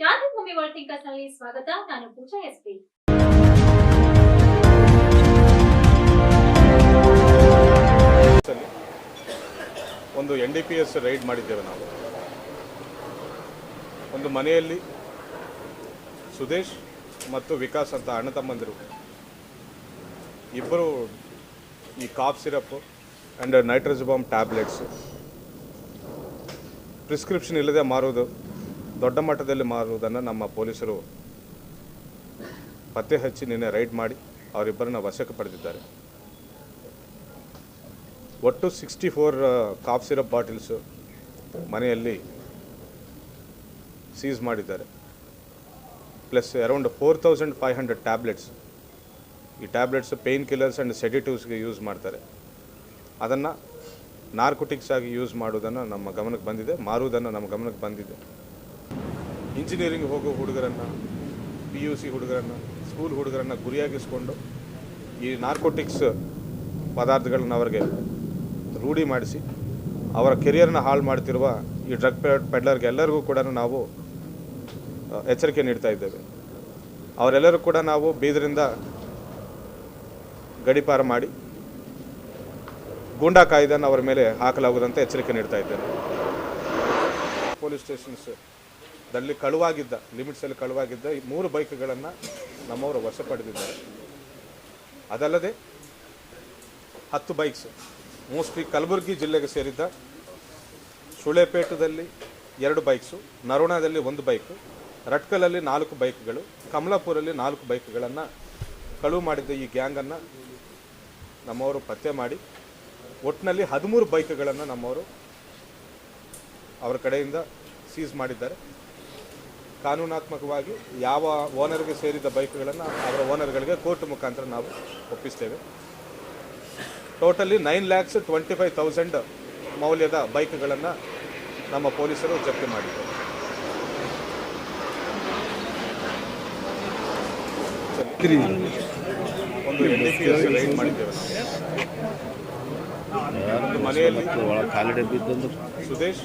ಕ್ರಾಂತಿಭೂಮಿ ವರ್ಲ್ಡ್ನಲ್ಲಿ ಸ್ವಾಗತ. ನಾನು ಪೂಜಾ ಎಸ್ ಪಿ. ಒಂದು N D P S raid ಮಾಡಿದ್ದೇವೆ ನಾವು. ಒಂದು ಮನೆಯಲ್ಲಿ ಸುದೇಶ್ ಮತ್ತು ವಿಕಾಸ್ ಅಂತ ಅಣ್ಣ ತಮ್ಮಂದಿರು. ಇಬ್ಬರು ಈ cough syrup and nitrazepam tablets. Prescription ಇಲ್ಲದೆ ಮಾರುವುದು ದೊಡ್ಡ ಮಟ್ಟದಲ್ಲಿ ಮಾರುವುದನ್ನು ನಮ್ಮ ಪೊಲೀಸರು ಪತ್ತೆ ಹಚ್ಚಿ ನಿನ್ನೆ ರೈಡ್ ಮಾಡಿ ಅವರಿಬ್ಬರನ್ನ ವಶಕ್ಕೆ ಪಡೆದಿದ್ದಾರೆ. ಒಟ್ಟು sixty four cough syrup bottles ಮನೆಯಲ್ಲಿ ಸೀಸ್ ಮಾಡಿದ್ದಾರೆ. Plus around four thousand five hundred tablets ಈ ಟ್ಯಾಬ್ಲೆಟ್ಸ್ ಪೇಯ್ನ್ ಕಿಲ್ಲರ್ಸ್ ಆ್ಯಂಡ್ ಸೆಡಿಟಿವ್ಸ್ಗೆ ಯೂಸ್ ಮಾಡ್ತಾರೆ. ಅದನ್ನು ನಾರ್ಕೋಟಿಕ್ಸ್ ಆಗಿ ಯೂಸ್ ಮಾಡುವುದನ್ನು ನಮ್ಮ ಗಮನಕ್ಕೆ ಬಂದಿದೆ, ಮಾರುವುದನ್ನು ನಮ್ಮ ಗಮನಕ್ಕೆ ಬಂದಿದೆ. ಇಂಜಿನಿಯರಿಂಗ್ ಹೋಗೋ ಹುಡುಗರನ್ನು ಪಿ ಯು ಸಿ ಹುಡುಗರನ್ನು ಸ್ಕೂಲ್ ಹುಡುಗರನ್ನು ಗುರಿಯಾಗಿಸ್ಕೊಂಡು ಈ ನಾರ್ಕೋಟಿಕ್ಸ್ ಪದಾರ್ಥಗಳನ್ನ ಅವರಿಗೆ ರೂಢಿ ಮಾಡಿಸಿ, ಅವರ ಕೆರಿಯರ್ನ ಹಾಳು ಮಾಡ್ತಿರುವ ಈ ಡ್ರಗ್ ಪೆಡ್ಲರ್ಗೆ ಎಲ್ಲರಿಗೂ ಕೂಡ ನಾವು ಎಚ್ಚರಿಕೆ ನೀಡ್ತಾ ಇದ್ದೇವೆ. ಅವರೆಲ್ಲರೂ ಕೂಡ ನಾವು ಬೀದರಿಂದ ಗಡಿಪಾರ ಮಾಡಿ, ಗೂಂಡಾ ಕಾಯ್ದೆಯನ್ನು ಅವರ ಮೇಲೆ ಹಾಕಲಾಗುವುದಂತ ಎಚ್ಚರಿಕೆ ನೀಡ್ತಾ ಇದ್ದೇವೆ ಪೊಲೀಸ್ ಸ್ಟೇಷನ್ಸ್ ದಲ್ಲಿ ಕಳುವಾಗಿದ್ದ ಲಿಮಿಟ್ಸಲ್ಲಿ ಕಳುವಾಗಿದ್ದ ಈ ಮೂರು ಬೈಕ್ಗಳನ್ನು ನಮ್ಮವರು ವಶ ಪಡೆದಿದ್ದಾರೆ. ಅದಲ್ಲದೆ ಹತ್ತು ಬೈಕ್ಸ್ ಮೋಸ್ಟ್ಲಿ ಕಲಬುರಗಿ ಜಿಲ್ಲೆಗೆ ಸೇರಿದ್ದ ಸುಳೆಪೇಟದಲ್ಲಿ ಎರಡು ಬೈಕ್ಸು ನರೋಣಾದಲ್ಲಿ ಒಂದು ಬೈಕು ರಟ್ಕಲಲ್ಲಿ ನಾಲ್ಕು ಬೈಕ್ಗಳು, ಕಮಲಾಪುರಲ್ಲಿ ನಾಲ್ಕು ಬೈಕ್ಗಳನ್ನು ಕಳುವು ಮಾಡಿದ್ದ ಈ ಗ್ಯಾಂಗನ್ನು ನಮ್ಮವರು ಪತ್ತೆ ಮಾಡಿ ಒಟ್ಟಿನಲ್ಲಿ ಹದಿಮೂರು ಬೈಕ್ಗಳನ್ನು ನಮ್ಮವರು ಅವರ ಕಡೆಯಿಂದ ಸೀಸ್ ಮಾಡಿದ್ದಾರೆ. ಕಾನೂನಾತ್ಮಕವಾಗಿ ಯಾವ ಓನರ್ಗೆ ಸೇರಿದ ಬೈಕ್ಗಳನ್ನು ಅದರ ಓನರ್ಗಳಿಗೆ ಕೋರ್ಟ್ ಮುಖಾಂತರ ನಾವು ಒಪ್ಪಿಸ್ತೇವೆ. Totally nine lakhs twenty five thousand ಮೌಲ್ಯದ ಬೈಕ್ಗಳನ್ನು ನಮ್ಮ ಪೊಲೀಸರು ಜಪ್ತಿ ಮಾಡಿದ್ದಾರೆ. ಒಂದು ಮಾಡಿದ್ದೇವೆ ಮನೆಯಲ್ಲಿ ಒಳಗೆ ಕಾಲಿಡೆ ಬಿದ್ದಂದು ಸುದೇಶ್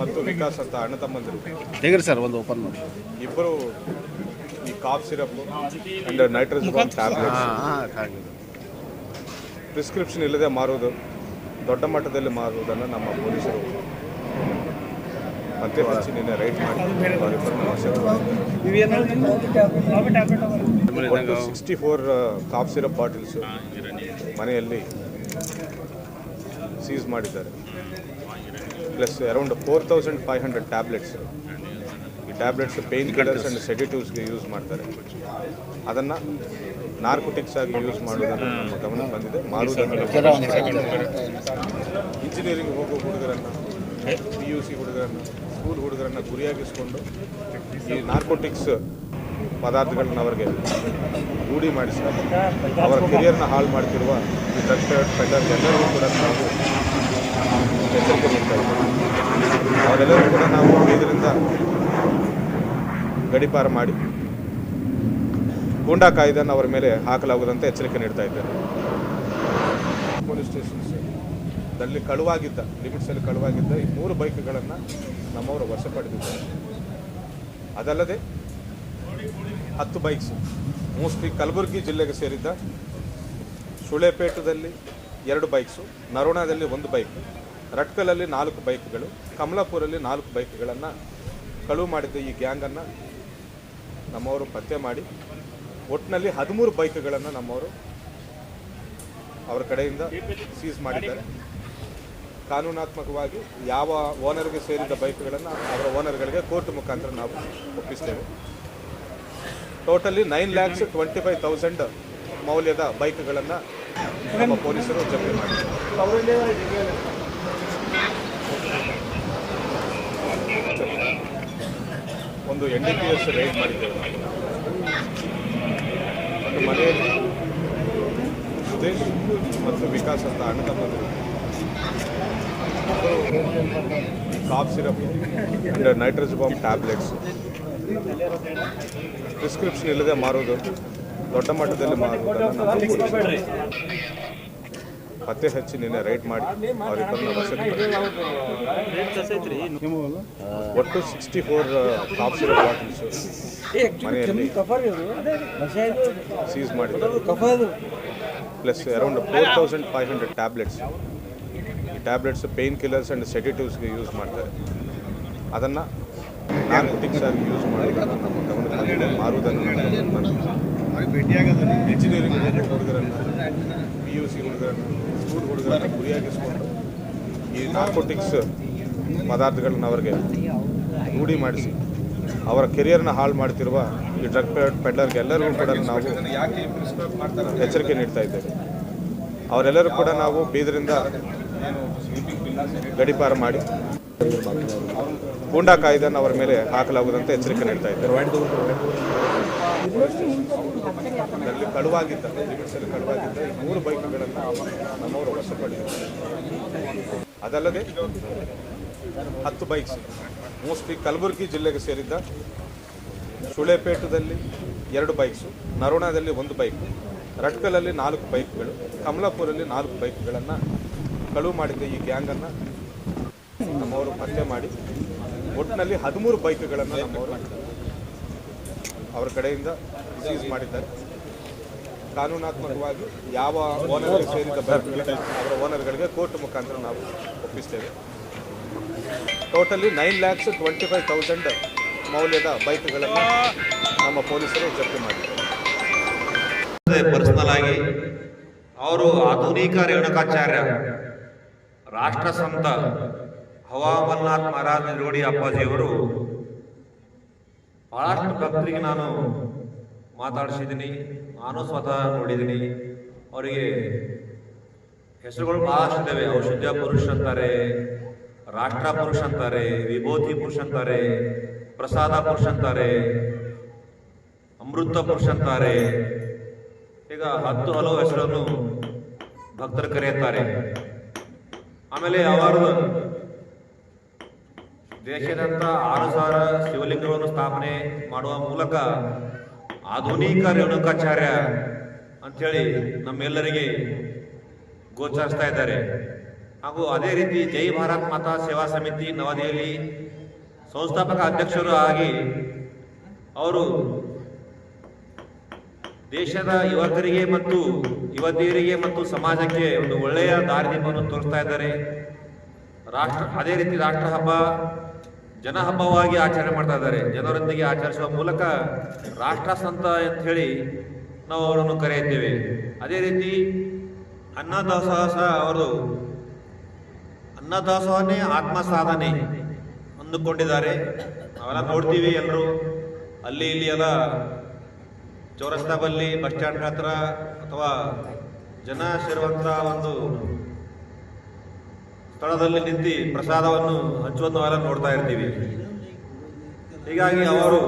ಮತ್ತು ವಿಕಾಸ್ ಅಂತ ಅಣ್ಣ ತಮ್ಮಂದಿರು. ತೆಗ್ರಿ ಸರ್ ಒಂದು ಓಪನ್ ಮಾಡಿ? ಇಬ್ಬರು ಈ cough syrup and nitrogen tablets. Prescription ಇಲ್ಲದೆ ಮಾರುವುದು ದೊಡ್ಡ ಮಟ್ಟದಲ್ಲಿ ಮಾರುವುದನ್ನು ನಮ್ಮ ಪೊಲೀಸರು ಮತ್ತೆ ಹಚ್ಚಿ ನಿನ್ನೆ ರೈಟ್ ಮಾಡಿ sixty four cough syrup bottles ಮನೆಯಲ್ಲಿ ಸೀಸ್ ಮಾಡಿದ್ದಾರೆ. Plus around four thousand five hundred tablets ಈ ಟ್ಯಾಬ್ಲೆಟ್ಸ್ ಪೇಯ್ನ್ ಕಿಲ್ಲರ್ಸ್ ಆ್ಯಂಡ್ ಸೆಡಿಟಿವ್ಸ್ಗೆ ಯೂಸ್ ಮಾಡ್ತಾರೆ. ಅದನ್ನು ನಾರ್ಕೋಟಿಕ್ಸ್ ಆಗಿ ಯೂಸ್ ಮಾಡೋದನ್ನು ನಮ್ಮ ಗಮನ ಬಂದಿದೆ. ಮಾರುವುದನ್ನು ಇಂಜಿನಿಯರಿಂಗ್ ಹೋಗೋ ಹುಡುಗರನ್ನು ಪಿ ಯು ಸಿ ಹುಡುಗರನ್ನು ಸ್ಕೂಲ್ ಹುಡುಗರನ್ನು ಗುರಿಯಾಗಿಸ್ಕೊಂಡು ಈ ನಾರ್ಕೋಟಿಕ್ಸ್ ಪದಾರ್ಥಗಳನ್ನ ಅವರಿಗೆ ರೂಢಿ ಮಾಡಿಸಿ ಅವರ ಕೆರಿಯರ್ನ ಹಾಳು ಮಾಡ್ತಿರುವ ಈ ಡ್ರಗ್ ಪೆಡ್ಲರ್ ಎಲ್ಲರಿಗೂ ಕೂಡ ನಾವು ಎಚ್ಚರಿಕೆ ನೀಡ್ತಾ ಇದ್ದೀವಿ. ಅವರೆಲ್ಲರೂ ಕೂಡ ನಾವು ಇದರಿಂದ ಗಡಿಪಾರ ಮಾಡಿ ಗೂಂಡಾ ಕಾಯ್ದೆಯನ್ನು ಅವರ ಮೇಲೆ ಹಾಕಲಾಗುವುದಂತ ಎಚ್ಚರಿಕೆ ನೀಡ್ತಾ ಇದ್ದಾರೆ ಪೊಲೀಸ್ ಸ್ಟೇಷನ್ ದಲ್ಲಿ ಕಳುವಾಗಿದ್ದ ಲಿಮಿಟ್ಸಲ್ಲಿ ಕಳುವಾಗಿದ್ದ ಈ ಮೂರು ಬೈಕ್ಗಳನ್ನು ನಮ್ಮವರು ವಶಪಡೆದಿದ್ದಾರೆ ಅದಲ್ಲದೆ ಹತ್ತು ಬೈಕ್ಸ್ ಮೋಸ್ಟ್ಲಿ ಕಲಬುರಗಿ ಜಿಲ್ಲೆಗೆ ಸೇರಿದ್ದ ಸುಳೆಪೇಟದಲ್ಲಿ ಎರಡು ಬೈಕ್ಸು ನರೋಣದಲ್ಲಿ ಒಂದು ಬೈಕ್ ರಟ್ಕಲಲ್ಲಿ ನಾಲ್ಕು ಬೈಕ್ಗಳು ಕಮಲಾಪುರಲ್ಲಿ ನಾಲ್ಕು ಬೈಕ್ಗಳನ್ನು ಕಳುವು ಮಾಡಿದ್ದ ಈ ಗ್ಯಾಂಗನ್ನು ನಮ್ಮವರು ಪತ್ತೆ ಮಾಡಿ ಒಟ್ಟಿನಲ್ಲಿ ಹದಿಮೂರು ಬೈಕ್ಗಳನ್ನು ನಮ್ಮವರು ಅವರ ಕಡೆಯಿಂದ ಸೀಸ್ ಮಾಡಿದ್ದಾರೆ. ಕಾನೂನಾತ್ಮಕವಾಗಿ ಯಾವ ಓನರ್ಗೆ ಸೇರಿದ ಬೈಕ್ಗಳನ್ನು ಅವರ ಓನರ್ಗಳಿಗೆ ಕೋರ್ಟ್ ಮುಖಾಂತರ ನಾವು ಒಪ್ಪಿಸ್ತೇವೆ. Totally nine lakhs twenty five thousand ಮೌಲ್ಯದ ಬೈಕ್ಗಳನ್ನು ನಮ್ಮ ಪೊಲೀಸರು ಜಪ್ತಿ ಮಾಡಿದ್ದಾರೆ. ಒಂದು N D P S raid ಮಾಡಿದ್ದೇವೆ. ಒಂದು ಮನೆಯಲ್ಲಿ ಸುದೇಶ್ ಮತ್ತು ವಿಕಾಸ್ ಅಂತ ಅಣ್ಣ ತಮ್ಮಂದಿರು. Cough syrup nitrazepam tablets prescription ಇಲ್ಲದೆ ಮಾರೋದು. ದೊಡ್ಡ ಮಟ್ಟದಲ್ಲಿ ಪತ್ತೆ ಹಚ್ಚಿ ನಿನ್ನೆ ರೈಟ್ ಮಾಡಿ. ಒಟ್ಟು sixty four cough syrup bottles ಮನೆಯಲ್ಲಿ ಸೀಸ್ ಮಾಡಿದ್ದಾರೆ. Plus around four thousand five hundred tablets ಈ ಟ್ಯಾಬ್ಲೆಟ್ಸ್ ಪೇನ್ ಕಿಲ್ಲರ್ಸ್ ಆ್ಯಂಡ್ ಸೆಡಿಟಿವ್ಸ್ಗೆ ಯೂಸ್ ಮಾಡ್ತಾರೆ. ಅದನ್ನು ನಾರ್ಕೋಟಿಕ್ಸ್ ಆಗಿ ಯೂಸ್ ಗಮನದಲ್ಲಿ ಮಾರುವುದನ್ನು ಇಂಜಿನಿಯರಿಂಗ್ ಹುಡುಗರನ್ನು ಪಿ ಯು ಸಿ ಹುಡುಗರನ್ನು ಸ್ಕೂಲ್ ಹುಡುಗರನ್ನು ಗುರಿಯಾಗಿಸ್ಕೊಂಡು ಈ ನಾರ್ಕೋಟಿಕ್ಸ್ ಪದಾರ್ಥಗಳನ್ನ ಅವರಿಗೆ ರೂಢಿ ಮಾಡಿಸಿ, ಅವರ ಕೆರಿಯರ್ನ ಹಾಳು ಮಾಡ್ತಿರುವ ಈ ಡ್ರಗ್ ಪೆಡ್ಲರ್ಗೆ ಎಲ್ಲರಿಗೂ ಕೂಡ ನಾವು ಎಚ್ಚರಿಕೆ ನೀಡ್ತಾ ಇದ್ದೇವೆ. ಅವರೆಲ್ಲರೂ ಕೂಡ ನಾವು ಬೀದರಿಂದ ಗಡಿಪಾರ ಮಾಡಿ. ಗೂಂಡಾ ಕಾಯ್ದೆಯನ್ನು ಅವರ ಮೇಲೆ ಹಾಕಲಾಗುವುದಂತೆ ಎಚ್ಚರಿಕೆ ನೀಡ್ತಾ ಇದ್ದಾರೆ. ಅಲ್ಲಿ ಕಳುವಾಗಿದ್ದ ಲಿಮಿಟ್ಸಲ್ಲಿ ಕಳುವಾಗಿದ್ದ ಈ ಬೈಕ್ಗಳನ್ನು ನಮ್ಮವರು ವಶಪಡಿಸಿದ್ದಾರೆ ಅದಲ್ಲದೆ ಹತ್ತು ಬೈಕ್ಸ್ ಮೋಸ್ಟ್ಲಿ ಕಲಬುರಗಿ ಜಿಲ್ಲೆಗೆ ಸೇರಿದ್ದ ಸುಳೆಪೇಟದಲ್ಲಿ ಎರಡು ಬೈಕ್ಸು ನರೋಣದಲ್ಲಿ ಒಂದು ಬೈಕ್ ರಟ್ಕಲಲ್ಲಿ ನಾಲ್ಕು ಬೈಕ್ಗಳು ಕಮಲಾಪುರಲ್ಲಿ ನಾಲ್ಕು ಬೈಕ್ಗಳನ್ನು ಕಳುವು ಮಾಡಿದ್ದ ಈ ಗ್ಯಾಂಗನ್ನು ನಮ್ಮವರು ಪತ್ತೆ ಮಾಡಿ ಒಟ್ಟಿನಲ್ಲಿ ಹದಿಮೂರು ಬೈಕ್ಗಳನ್ನು ನಾವು ಅವರ ಕಡೆಯಿಂದ ಸೀಸ್ ಮಾಡಿದ್ದಾರೆ. ಕಾನೂನಾತ್ಮಕವಾಗಿ ಯಾವ ಓನರ್ ಸೇರಿದ ಬೈಕ್ಗಳಿಗೆ, ಅವರ ಓನರ್ಗಳಿಗೆ ಕೋರ್ಟ್ ಮುಖಾಂತರ ನಾವು ಒಪ್ಪಿಸ್ತೇವೆ. Totally nine lakhs twenty five thousand ಮೌಲ್ಯದ ಬೈಕ್ಗಳನ್ನು ನಮ್ಮ ಪೊಲೀಸರು ಜಪ್ತಿ ಮಾಡಿದ್ದಾರೆ. ಪರ್ಸನಲ್ ಆಗಿ ಅವರು ಆಧುನಿಕ ರೇಣುಕಾಚಾರ್ಯ ರಾಷ್ಟ್ರ ಸಂತ ಹವಾಮಲ್ನಾಥ್ ಮಹಾರಾಜ್ ನಿರೋಡಿ ಅಪ್ಪಾಜಿಯವರು ಬಹಳಷ್ಟು ಭಕ್ತರಿಗೆ ನಾನು ಮಾತಾಡಿಸಿದ್ದೀನಿ. ನಾನು ಸ್ವತಃ ನೋಡಿದ್ದೀನಿ. ಅವರಿಗೆ ಹೆಸರುಗಳು ಬಹಳಷ್ಟು ಇದ್ದಾವೆ. ಔಷಧ ಪುರುಷ ಅಂತಾರೆ, ರಾಷ್ಟ್ರ ಪುರುಷ ಅಂತಾರೆ, ವಿಭೂತಿ ಪುರುಷ ಅಂತಾರೆ, ಪ್ರಸಾದ ಪುರುಷ ಅಂತಾರೆ, ಅಮೃತ ಪುರುಷ ಅಂತಾರೆ. ಈಗ ಹತ್ತು ಹಲವು ಹೆಸರನ್ನು ಭಕ್ತರು ಕರೆಯುತ್ತಾರೆ. ಆಮೇಲೆ ಅವರು ದೇಶಾದ್ಯಂತ ಆರು ಸಾವಿರ ಶಿವಲಿಂಗವನ್ನು ಸ್ಥಾಪನೆ ಮಾಡುವ ಮೂಲಕ ಆಧುನಿಕ ರೇಣುಕಾಚಾರ್ಯ ಅಂಥೇಳಿ ನಮ್ಮೆಲ್ಲರಿಗೆ ಗೋಚರಿಸ್ತಾ ಇದ್ದಾರೆ. ಹಾಗೂ ಅದೇ ರೀತಿ ಜೈ ಭಾರತ್ ಮಾತಾ ಸೇವಾ ಸಮಿತಿ ನವದೆಹಲಿ ಸಂಸ್ಥಾಪಕ ಅಧ್ಯಕ್ಷರು ಆಗಿ ಅವರು ದೇಶದ ಯುವಕರಿಗೆ ಮತ್ತು ಯುವತಿಯರಿಗೆ ಮತ್ತು ಸಮಾಜಕ್ಕೆ ಒಂದು ಒಳ್ಳೆಯ ದಾರಿದೀಪವನ್ನು ತೋರಿಸ್ತಾ ಇದ್ದಾರೆ. ರಾಷ್ಟ್ರ, ಅದೇ ರೀತಿ ರಾಷ್ಟ್ರ ಹಬ್ಬ ಜನ ಹಬ್ಬವಾಗಿ ಆಚರಣೆ ಮಾಡ್ತಾ ಇದ್ದಾರೆ. ಜನರೊಂದಿಗೆ ಆಚರಿಸುವ ಮೂಲಕ ರಾಷ್ಟ್ರ ಸಂತ ಅಂತ ಹೇಳಿ ನಾವು ಅವರನ್ನು ಕರೆಯುತ್ತೇವೆ. ಅದೇ ರೀತಿ ಅನ್ನದಾಸೋಹ ಸಹ ಅವರು ಅನ್ನದಾಸೋಹನೇ ಆತ್ಮ ಸಾಧನೆ ಅಂದುಕೊಂಡಿದ್ದಾರೆ. ನಾವೆಲ್ಲ ನೋಡ್ತೀವಿ ಎಲ್ಲರೂ. ಅಲ್ಲಿ ಇಲ್ಲಿ ಎಲ್ಲ ಚೌರಸ್ತಾ ಬಸ್ ಸ್ಟ್ಯಾಂಡ್ ಹತ್ರ ಅಥವಾ ಜನ ಸೇರುವಂತಹ ಒಂದು ಸ್ಥಳದಲ್ಲಿ ನಿಂತು ಪ್ರಸಾದವನ್ನು ನಾವೆಲ್ಲ ನೋಡ್ತಾ ಇರ್ತೀವಿ. ಹೀಗಾಗಿ ಅವರು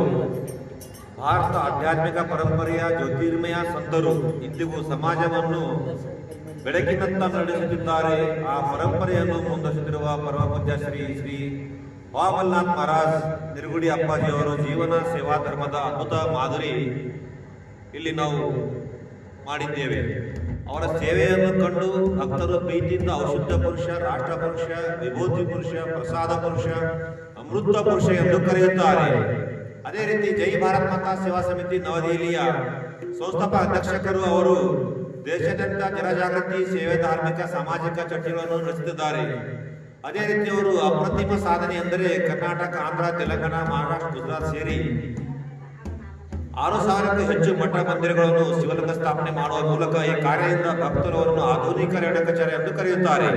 ಭಾರತ ಆಧ್ಯಾತ್ಮಿಕ ಪರಂಪರೆಯ ಜ್ಯೋತಿರ್ಮಯ ಸಂತರು. ಇಂದಿಗೂ ಸಮಾಜವನ್ನು ಬೆಳಕಿನತ್ತ ನಡೆಸುತ್ತಿದ್ದಾರೆ. ಆ ಪರಂಪರೆಯನ್ನು ಮುಂದುವರಿಸುತ್ತಿರುವ ಪರಮ ಪೂಜ್ಯ ಶ್ರೀ ಶ್ರೀ ವಾಮಲ್ನಾಥ್ ಮಹಾರಾಜ್ ನಿರ್ಗುಡಿ ಅಪ್ಪಾಜಿ ಅವರು ಜೀವನ ಸೇವಾ ಧರ್ಮದ ಅದ್ಭುತ ಮಾದರಿ ಇಲ್ಲಿ ನಾವು ಮಾಡಿದ್ದೇವೆ. ಅವರ ಸೇವೆಯನ್ನು ಕಂಡು ಭಕ್ತರು ಪ್ರೀತಿಯಿಂದ ಔಷಧ ಪುರುಷ, ರಾಷ್ಟ್ರ ಪುರುಷ, ವಿಭೂತಿ ಪುರುಷ, ಪ್ರಸಾದ ಪುರುಷ, ಅಮೃತ ಪುರುಷ ಎಂದು ಕರೆಯುತ್ತಾರೆ. ಅದೇ ರೀತಿ ಜೈ ಭಾರತ್ ಮಾತಾ ಸೇವಾ ಸಮಿತಿ ನವದೆಹಲಿಯ ಸಂಸ್ಥಾಪಕ ಅಧ್ಯಕ್ಷಕರು ಅವರು ದೇಶಾದ್ಯಂತ ಜನಜಾಗೃತಿ, ಸೇವೆ, ಧಾರ್ಮಿಕ, ಸಾಮಾಜಿಕ ಚಟುವಟಿಕೆಗಳನ್ನು ನಡೆಸುತ್ತಿದ್ದಾರೆ. ಅದೇ ರೀತಿ ಅವರು ಅಪ್ರತಿಮ ಸಾಧನೆ ಎಂದರೆ ಕರ್ನಾಟಕ, ಆಂಧ್ರ, ತೆಲಂಗಾಣ, ಮಹಾರಾಷ್ಟ್ರ, ಗುಜರಾತ್ ಸೇರಿ ಆರು ಸಾವಿರಕ್ಕೂ ಹೆಚ್ಚು ಮಠ ಮಂದಿರಗಳನ್ನು ಶಿವಲಿಂಗ ಸ್ಥಾಪನೆ ಮಾಡುವ ಮೂಲಕ ಈ ಕಾರ್ಯದಿಂದ ಭಕ್ತರವರನ್ನು ಆಧುನಿಕ ರೇಣುಕಾಚಾರ್ಯ ಎಂದು ಕರೆಯುತ್ತಾರೆ.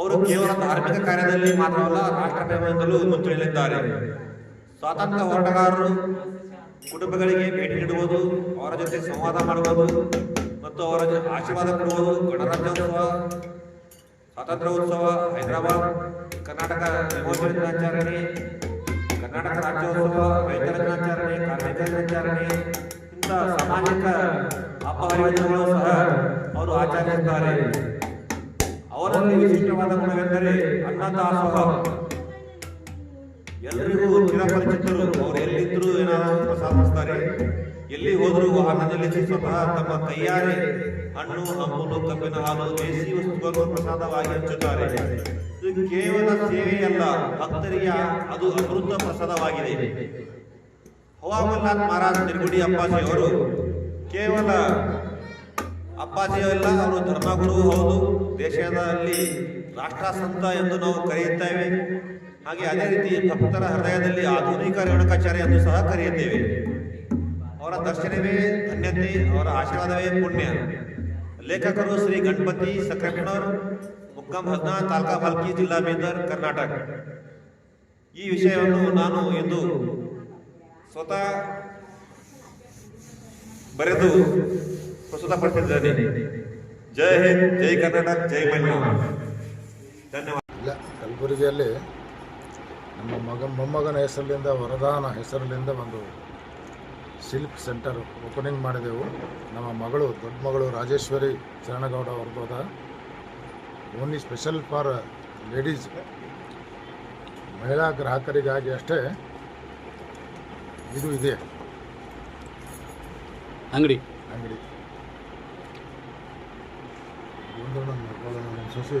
ಅವರು ಕೇವಲ ಧಾರ್ಮಿಕ ಕಾರ್ಯದಲ್ಲಿ ಮಾತ್ರವಲ್ಲ ರಾಷ್ಟ್ರ ಪ್ರೇಮದಿಂದಲೂ ಮುಂಚೂಣಿಯಲ್ಲಿದ್ದಾರೆ ಸ್ವಾತಂತ್ರ್ಯ ಹೋರಾಟಗಾರರು ಕುಟುಂಬಗಳಿಗೆ ಭೇಟಿ ನೀಡುವುದು, ಅವರ ಜೊತೆ ಸಂವಾದ ಮಾಡುವುದು ಮತ್ತು ಅವರ ಜೊತೆ ಆಶೀರ್ವಾದ ಕೊಡುವುದು ಗಣರಾಜ್ಯೋತ್ಸವ, ಸ್ವಾತಂತ್ರ್ಯೋತ್ಸವ, ಹೈದರಾಬಾದ್, ಕರ್ನಾಟಕ ವಿಮೋಚನೆ ಕರ್ನಾಟಕ ರಾಜ್ಯೋತ್ಸವ ರೈತರ ದಿನಾಚರಣೆ ಕಾರ್ಮಿಕರ ದಿನಾಚರಣೆ ಇಂಥ ಸಾಮಾಜಿಕ ಹಬ್ಬ ಸಹ ಅವರು ಆಚರಿಸುತ್ತಾರೆ. ಅವರಲ್ಲಿ ವಿಶಿಷ್ಟವಾದ ಗುಣವೆಂದರೆ ಅನ್ನದಾಸೋಹ ಎಲ್ಲರಿಗೂ ಚಿರಪರಿಚಿತರು, ಅವರು ಎಲ್ಲಿದ್ದರೂ ಏನಾದರೂ ಪ್ರಸಾದಿಸ್ತಾರೆ ಎಲ್ಲಿ ಹೋದರೂ ಅನ್ನದಲ್ಲಿ ಸ್ವತಃ ತಮ್ಮ ಕೈಯಾರೆ ಹಣ್ಣು ಹಂಪಲು ಕಬ್ಬಿನ ಹಾಲು, ದೇಸಿ ವಸ್ತುಗಳನ್ನು ಪ್ರಸಾದವಾಗಿ ಹಂಚುತ್ತಾರೆ ಇದು ಕೇವಲ ಸೇವೆಯಲ್ಲ, ಭಕ್ತರಿಗೆ ಅದು ಅಮೃತ ಪ್ರಸಾದವಾಗಿದೆ. ಹವಾಮಲ್ನಾಥ್ ಮಹಾರಾಜ್ ನಿರ್ಗುಡಿ ಅಪ್ಪಾಜಿ ಅವರು ಕೇವಲ ಅಪ್ಪಾಜಿಯಲ್ಲ, ಅವರು ಧರ್ಮಗುರು ಹೌದು, ದೇಶದಲ್ಲಿ ರಾಷ್ಟ್ರ ಸಂತ ಎಂದು ನಾವು ಕರೆಯುತ್ತೇವೆ. ಹಾಗೆ ಅದೇ ರೀತಿ ಭಕ್ತರ ಹೃದಯದಲ್ಲಿ ಆಧುನಿಕ ರೇಣುಕಾಚಾರ್ಯ ಎಂದು ಸಹ ಕರೆಯುತ್ತೇವೆ. ಅವರ ದರ್ಶನವೇ ಧನ್ಯತೆ, ಅವರ ಆಶೀರ್ವಾದವೇ ಪುಣ್ಯ. ಲೇಖಕರು ಶ್ರೀ ಗಣಪತಿ ಸಕ್ರೆಪ್ಪನವರ್ ಮುಕ್ಕಂ ಹದ್ನಾ ತಾಲೂಕಾ ಫಲ್ಕಿ ಜಿಲ್ಲಾ ಬೀದರ್ ಕರ್ನಾಟಕ. ಈ ವಿಷಯವನ್ನು ನಾನು ಇಂದು ಸ್ವತಃ ಬರೆದು ಪ್ರಸ್ತುತಪಡಿಸಿದ್ದೇನೆ. ಜೈ ಹಿಂದ್, ಜೈ ಕರ್ನಾಟಕ, ಜೈ ಮೈನಾಡ್ ಧನ್ಯವಾದ. ಕಲಬುರಗಿಯಲ್ಲಿ ನಮ್ಮ ಮಗ, ಮೊಮ್ಮಗನ ಹೆಸರಿನಿಂದ ವರದಾನ ಹೆಸರಿನಿಂದ ಒಂದು ಸಿಲ್ಕ್ ಸೆಂಟರ್ ಓಪನಿಂಗ್ ಮಾಡಿದೆವು. ನಮ್ಮ ಮಗಳು ದೊಡ್ಡ ಮಗಳು ರಾಜೇಶ್ವರಿ ಚರಣಗೌಡ ಅವ್ರದ್ದು ಓನ್ಲಿ ಸ್ಪೆಷಲ್ ಫಾರ್ ಲೇಡೀಸ್. ಮಹಿಳಾ ಗ್ರಾಹಕರಿಗಾಗಿ ಅಷ್ಟೇ ಇದು ಇದೆ. ಅಂಗಡಿ. ಅಂಗಡಿ. ಒಂದು ನನ್ನ ಮಗಳು ನನ್ನ ಸೊಸೆ.